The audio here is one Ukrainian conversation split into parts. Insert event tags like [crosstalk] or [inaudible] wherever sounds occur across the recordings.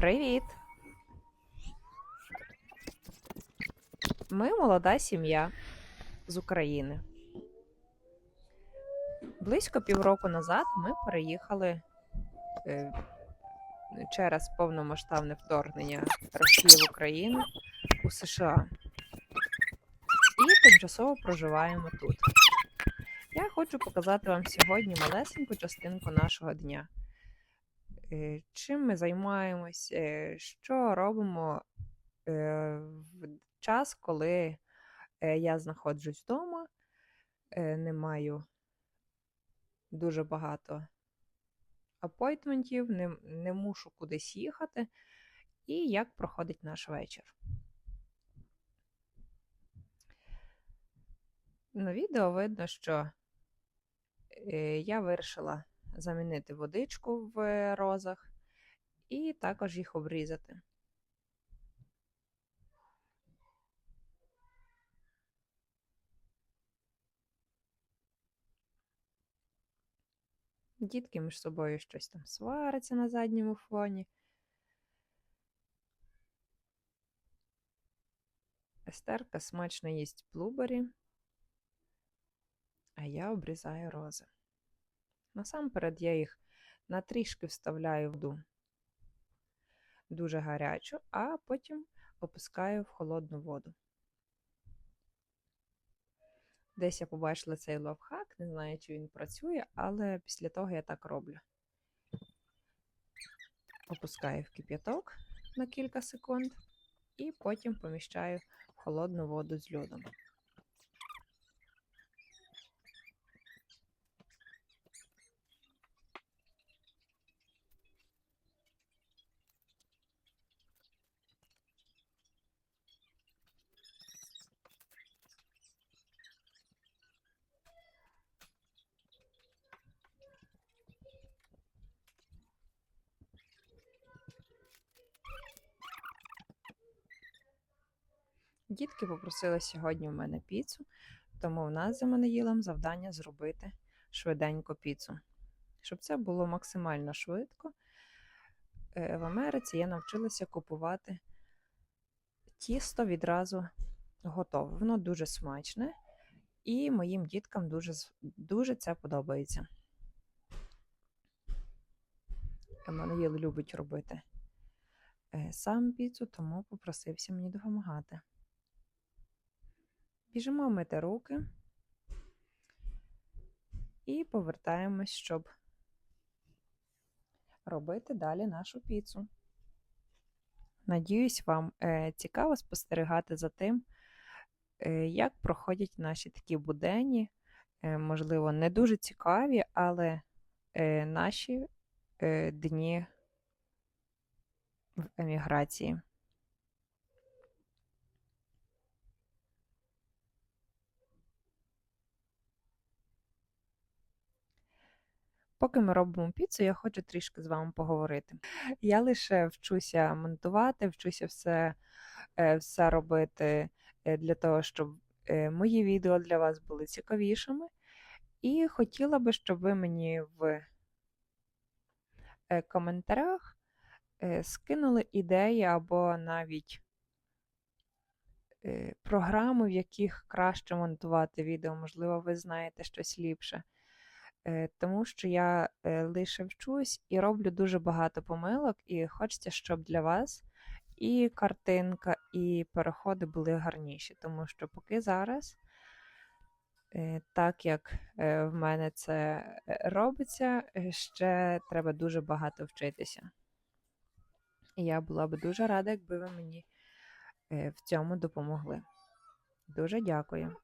Привіт! Ми молода сім'я з України. Близько півроку назад ми переїхали е, через повномасштабне вторгнення Росії в Україну у США. І тимчасово проживаємо тут. Я хочу показати вам сьогодні малесеньку частинку нашого дня. Е, Чим ми займаємось, е, що робимо е, в час, коли я знаходжусь вдома, не маю дуже багато апойтментів, не, не мушу кудись їхати, і як проходить наш вечір. На відео видно, що я вирішила замінити водичку в розах і також їх обрізати. Дітки між собою щось там сваряться на задньому фоні. Естерка смачно їсть блубері, а я обрізаю рози. Насамперед я їх на трішки вставляю в ду дуже гарячу, а потім опускаю в холодну воду. Десь я побачила цей лавхак, не знаю, чи він працює, але після того я так роблю. Опускаю в кип'яток на кілька секунд і потім поміщаю в холодну воду з льодом. Дітки попросили сьогодні в мене піцу, тому в нас за Манеїлом завдання зробити швиденько піцу. Щоб це було максимально швидко, е, в Америці я навчилася купувати тісто відразу готове. Воно дуже смачне, і моїм діткам дуже, дуже це подобається. Еммануїл любить робити е, сам піцу, тому попросився мені допомагати. Біжимо мити руки і повертаємось, щоб робити далі нашу піцу. Надіюсь, вам е, цікаво спостерігати за тим, е, як проходять наші такі буденні, е, можливо, не дуже цікаві, але наші дні в еміграції. Поки ми робимо піцу, я хочу трішки з вами поговорити. Я лише вчуся монтувати, вчуся все, е, все робити е, для того, щоб е, мої відео для вас були цікавішими. І хотіла би, щоб ви мені в коментарях скинули ідеї або навіть програми, в яких краще монтувати відео. Можливо, ви знаєте щось ліпше. Е, Тому що я е, лише вчусь і роблю дуже багато помилок, і хочеться, щоб для вас і картинка, і переходи були гарніші. Тому що поки зараз, е, так як в мене це робиться, ще треба дуже багато вчитися. І я була би дуже рада, якби ви мені в цьому допомогли. Дуже дякую.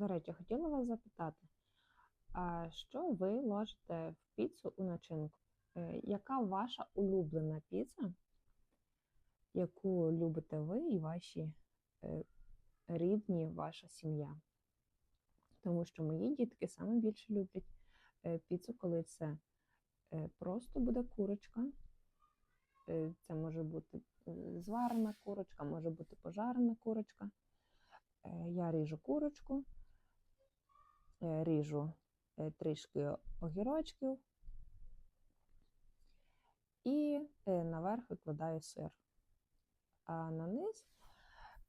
До речі, хотіла вас запитати, а що ви ложите в піцу у начинку? Е, Яка ваша улюблена піца, яку любите ви і ваші е, рідні, ваша сім'я? Тому що мої дітки саме більше люблять е, піцу, коли це просто буде курочка. Це може бути зварена курочка, може бути пожарена курочка. Я ріжу курочку, ріжу е, трішки огірочків, І е, наверх викладаю сир. А на низ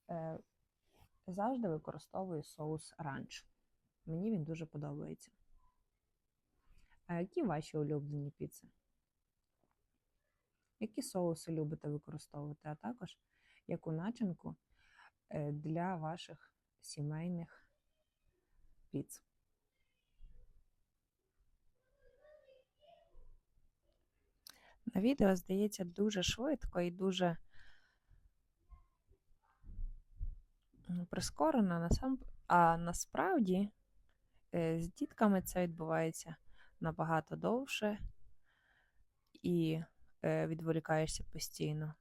е, завжди використовую соус ранч. Мені він дуже подобається. А які ваші улюблені піци? Які соуси любите використовувати, а також яку начинку е, для ваших сімейних піц? На відео здається дуже швидко і дуже м, прискорено, а насправді е, з дітками це відбувається набагато довше і е, відволікаєшся постійно.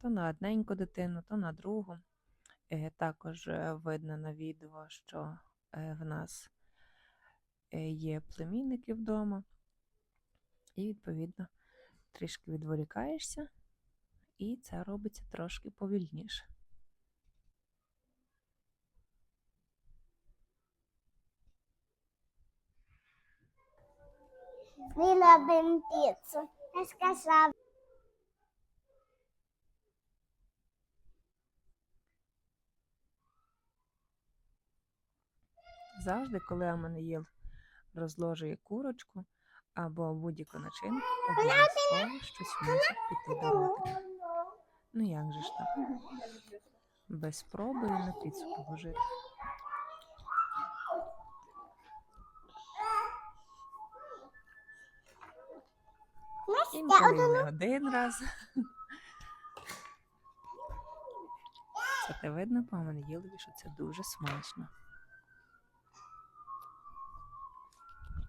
То на одненьку дитину, то на другу. Е, Також видно на відео, що в нас є племінники вдома, і, відповідно, трішки відволікаєшся, і це робиться трошки повільніше. Ми робимо піцу. Я сказав. Завжди, коли Аманіїл розложує курочку або будь-яку начинку, обов'язково щось мусить піти ротика. Ну як же ж так? Без спроби і на піцу положити. Інколи і не один раз. Це видно по Аманіїлові, що це дуже смачно.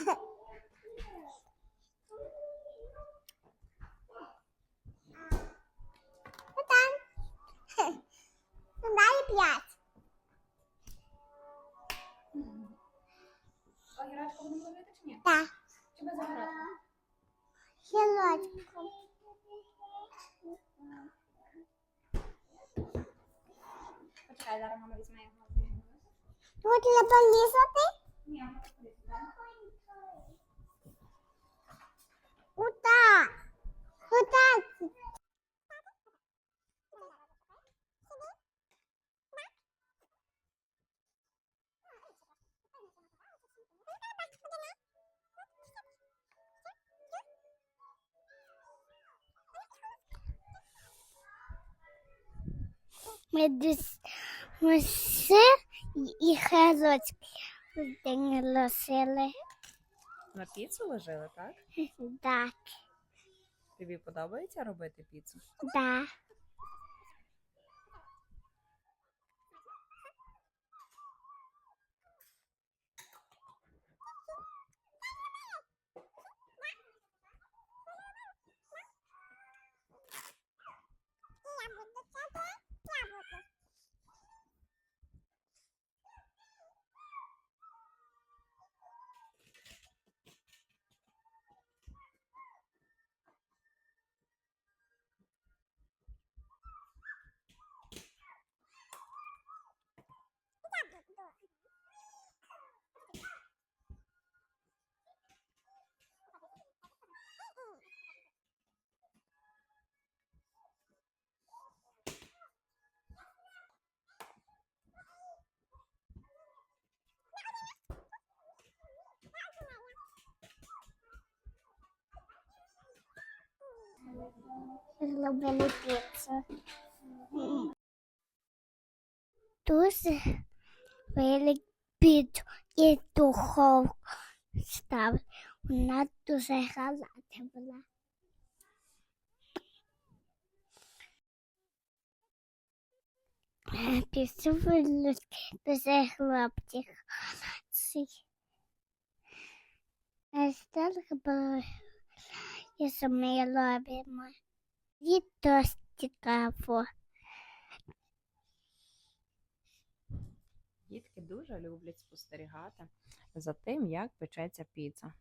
Інка? Дай п'ять. Огірочку будемо робити чи ні? Так. Чи без огірочку? Гілочку. Почекай, зараз мама візьме його. Тут треба лізати. Ні, мама так Отак. Отак. Ми десь ми сир На піцу ложили, так? Так, Тобі подобається робити піцу? так. Зробили піцу. Дуже велику піцу і духовку став. Вона дуже гаряча була. Піцу вилють дуже хлопці. А стільки було і ми робимо. І теж цікаво. Дітки дуже люблять спостерігати за тим, як печеться піца.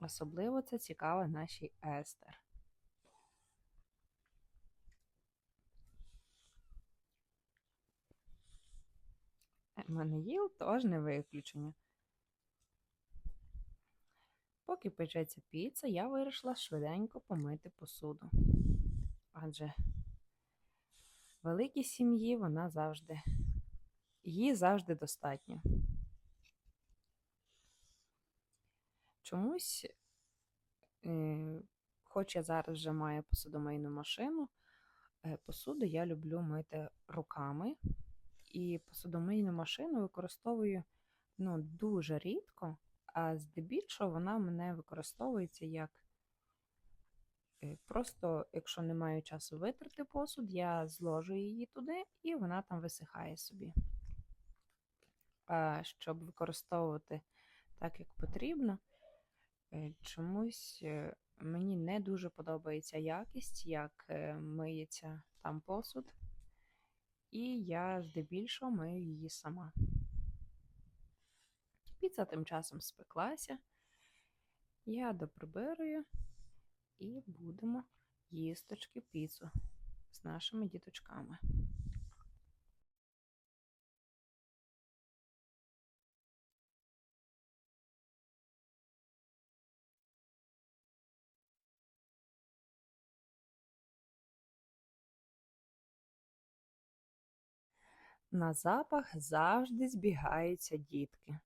Особливо це цікаво нашій Естер. Еммануїл теж не виключення. Поки печеться піца, я вирішила швиденько помити посуду. Адже великій сім'ї вона завжди її завжди достатньо. Чомусь, е, хоч я зараз вже маю посудомийну машину, е, посуду я люблю мити руками. І посудомийну машину використовую ну, дуже рідко, а здебільшого вона мене використовується як просто, якщо не маю часу витерти посуд, я зложу її туди і вона там висихає собі. А щоб використовувати так, як потрібно, е, чомусь е, мені не дуже подобається якість, як е, миється там посуд, і я здебільшого мию її сама. Піца тим часом спеклася. Я доприбирую і будемо їсточки піцу з нашими діточками. На запах завжди збігаються дітки.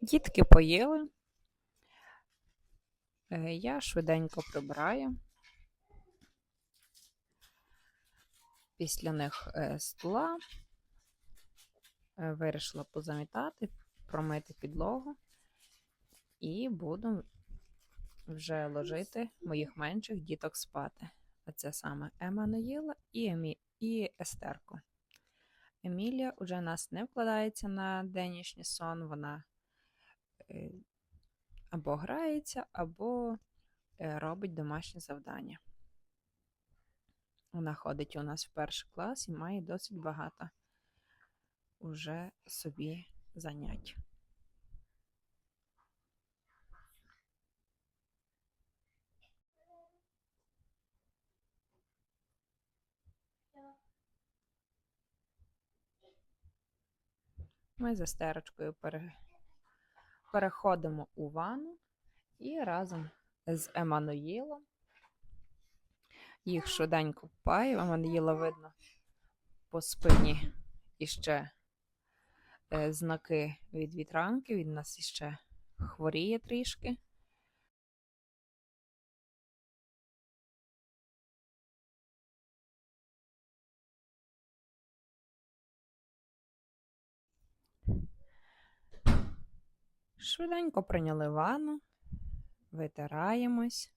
Дітки поїли. Е, Я швиденько прибираю. Після них е, стола. Е, Вирішила позамітати, промити підлогу і буду вже ложити моїх менших діток спати. А це саме Еммануїла і, Емі... і Естерку. Емілія вже нас не вкладається на деннішній сон, вона або грається, або е, робить домашнє завдання. Вона ходить у нас в перший клас і має досить багато уже собі занять. Ми з Естерочкою пере... переходимо у ванну і разом з Еммануїлом їх швиденько купаю. Еммануїла видно по спині іще е, знаки від вітранки. Він нас іще хворіє трішки. Швиденько прийняли ванну, витираємось.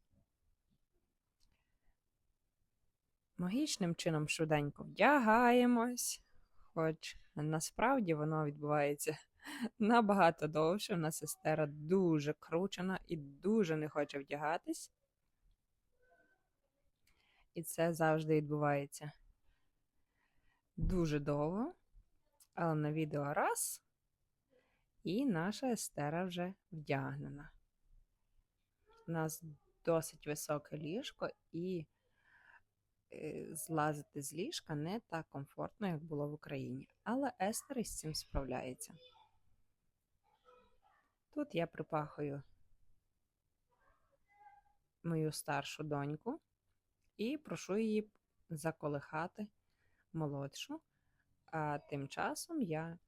Магічним чином швиденько вдягаємось, хоч насправді воно відбувається [laughs] набагато довше. У нас сестера дуже кручена і дуже не хоче вдягатись. І це завжди відбувається дуже довго. Але на відео раз, і наша Естера вже вдягнена. У нас досить високе ліжко, і е, злазити з ліжка не так комфортно, як було в Україні. Але Естер із цим справляється. Тут я припахую мою старшу доньку і прошу її заколихати молодшу. А тим часом я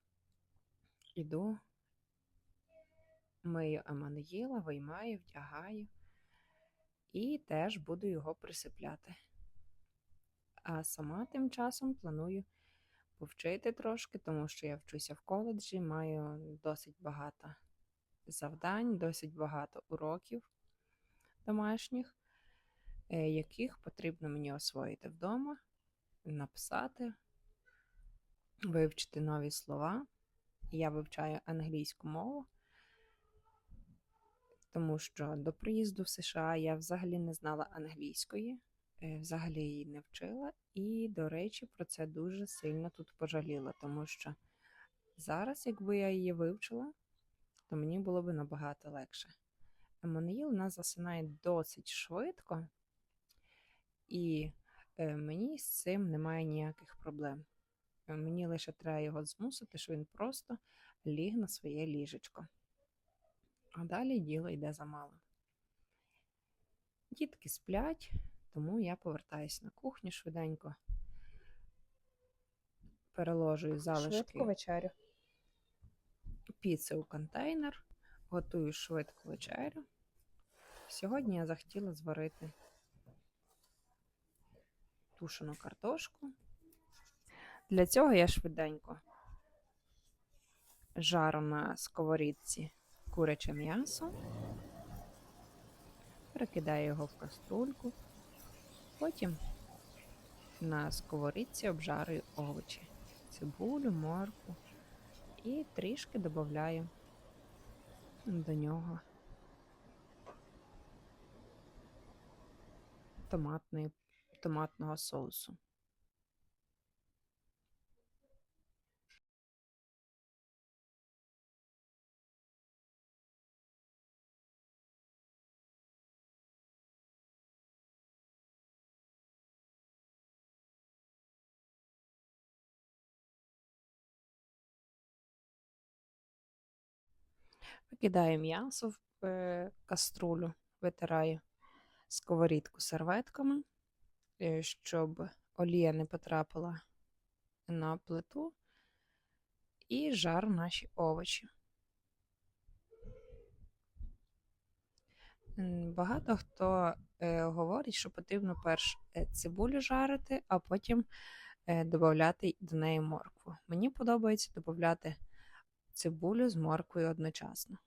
йду, мию Еммануїла, виймаю, вдягаю і теж буду його присипляти. А сама тим часом планую повчити трошки, тому що я вчуся в коледжі, маю досить багато завдань, досить багато уроків домашніх, е, яких потрібно мені освоїти вдома, написати, вивчити нові слова. Я вивчаю англійську мову, тому що до приїзду в США я взагалі не знала англійської, е, взагалі її не вчила, і, до речі, про це дуже сильно тут пожаліла, тому що зараз, якби я її вивчила, то мені було б набагато легше. Еммануїл нас засинає досить швидко, і е, мені з цим немає ніяких проблем. Мені лише треба його змусити, що він просто ліг на своє ліжечко. А далі діло йде за малим. Дітки сплять, тому я повертаюся на кухню швиденько. Переложую залишки Швидку вечерю. піци у контейнер, готую швидку вечерю. Сьогодні я захотіла зварити тушену картошку. Для цього я швиденько жару на сковорідці куряче м'ясо, перекидаю його в каструльку, потім на сковорідці обжарую овочі, цибулю, моркву і трішки додаю до нього томатної, томатного соусу. Викидаю м'ясо в е, каструлю, витираю сковорідку серветками, щоб олія не потрапила на плиту, і жару наші овочі. Багато хто е, говорить, що потрібно перш е, цибулю жарити, а потім е, додати до неї моркву. Мені подобається додати цибулю з морквою одночасно.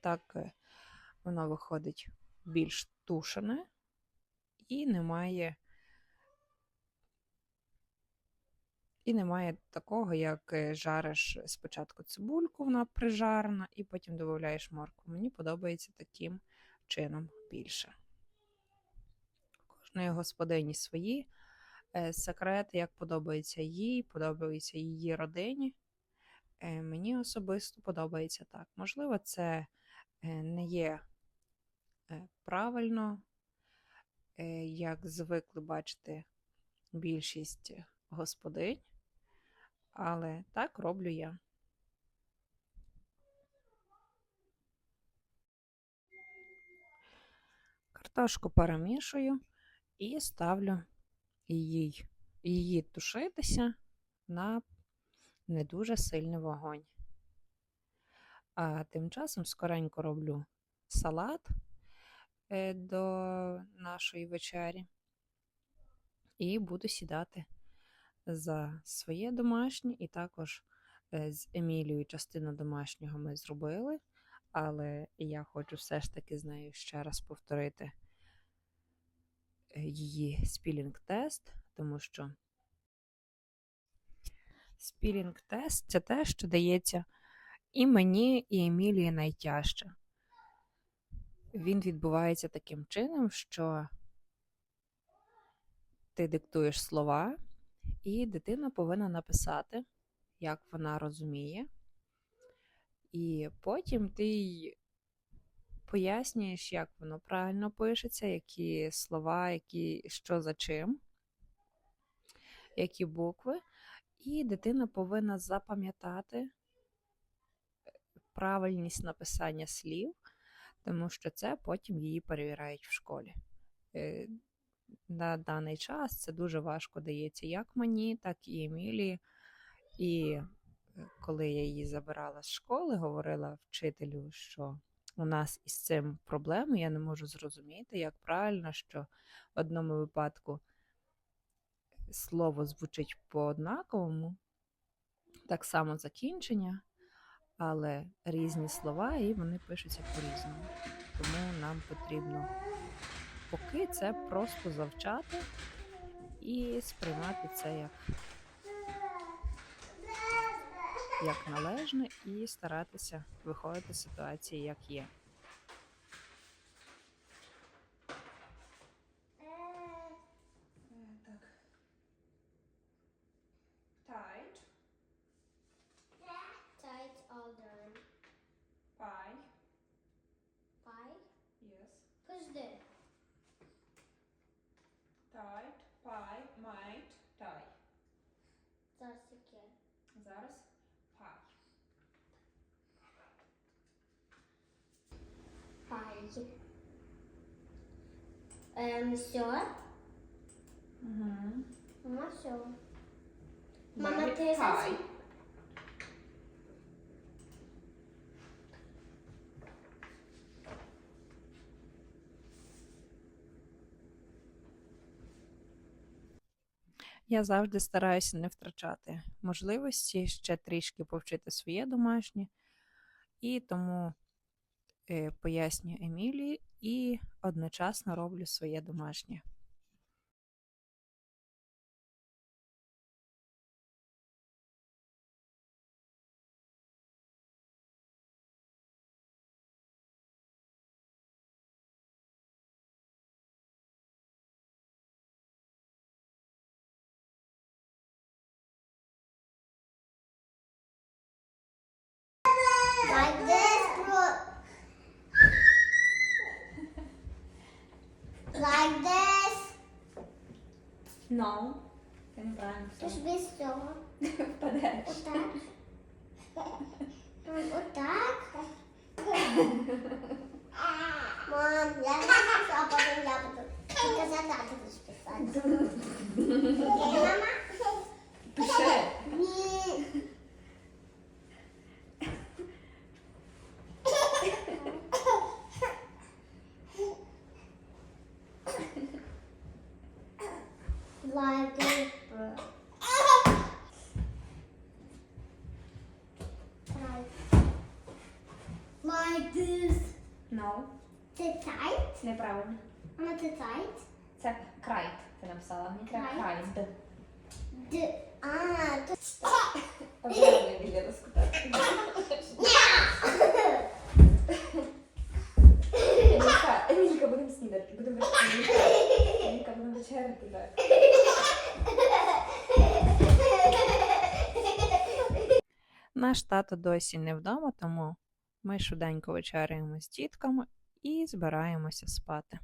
Так е, воно виходить більш тушене і немає. І немає такого, як е, жариш спочатку цибульку, вона прижарена, і потім додаєш моркву. Мені подобається таким чином більше. Кожної господині свої е, секрети, як подобається їй, подобається її родині. Е, Мені особисто подобається так. Можливо, це е, не є е, правильно, як звикли бачити більшість господинь, але так роблю я. Картошку перемішую і ставлю її, її тушитися на не дуже сильний вогонь. А тим часом скоренько роблю салат е, до нашої вечері і буду сідати за своє домашнє, і також е, з Емілією частину домашнього ми зробили, але я хочу все ж таки з нею ще раз повторити е, її спілінг-тест, тому що спілінг-тест це те, що дається і мені, і Емілії найтяжче. Він відбувається таким чином, що ти диктуєш слова, і дитина повинна написати, як вона розуміє. І потім ти їй пояснюєш, як воно правильно пишеться, які слова, які, що за чим, які букви. І дитина повинна запам'ятати правильність написання слів, тому що це потім її перевіряють в школі. Е, На даний час це дуже важко дається як мені, так і Емілії. І е, коли я її забирала з школи, говорила вчителю, що у нас із цим проблеми, я не можу зрозуміти, як правильно, що в одному випадку слово звучить по однаковому, так само закінчення, але різні слова і вони пишуться по-різному. Тому нам потрібно поки це просто завчати і сприймати це як, як належне і старатися виходити з ситуації, як є. Зараз пай. Пай. Ем, все. Угу. Мама, все. Мама, ти pie. Я завжди стараюся не втрачати можливості ще трішки повчити своє домашнє, і тому е, пояснюю Емілії і одночасно роблю своє домашнє. Like this. No. Це неправильно. Ти ж без цього. Впадеш. Отак. М, Отак. Мам, я не знаю, а потім я буду. Тільки задати будеш писати. Окей, мама? Пиши. Ні. Like Неправильно. А це tight? Це крайт. Ти написала. Мені треба Крайт? Д. А, тут. Обережно біля розкутати. Емілька, [laughs] Емілька, будемо снідати. Будемо вечеряти. Емілька, будемо вечеряти. так. Наш тато досі не вдома, тому ми швиденько вечеряємо з дітками і збираємося спати.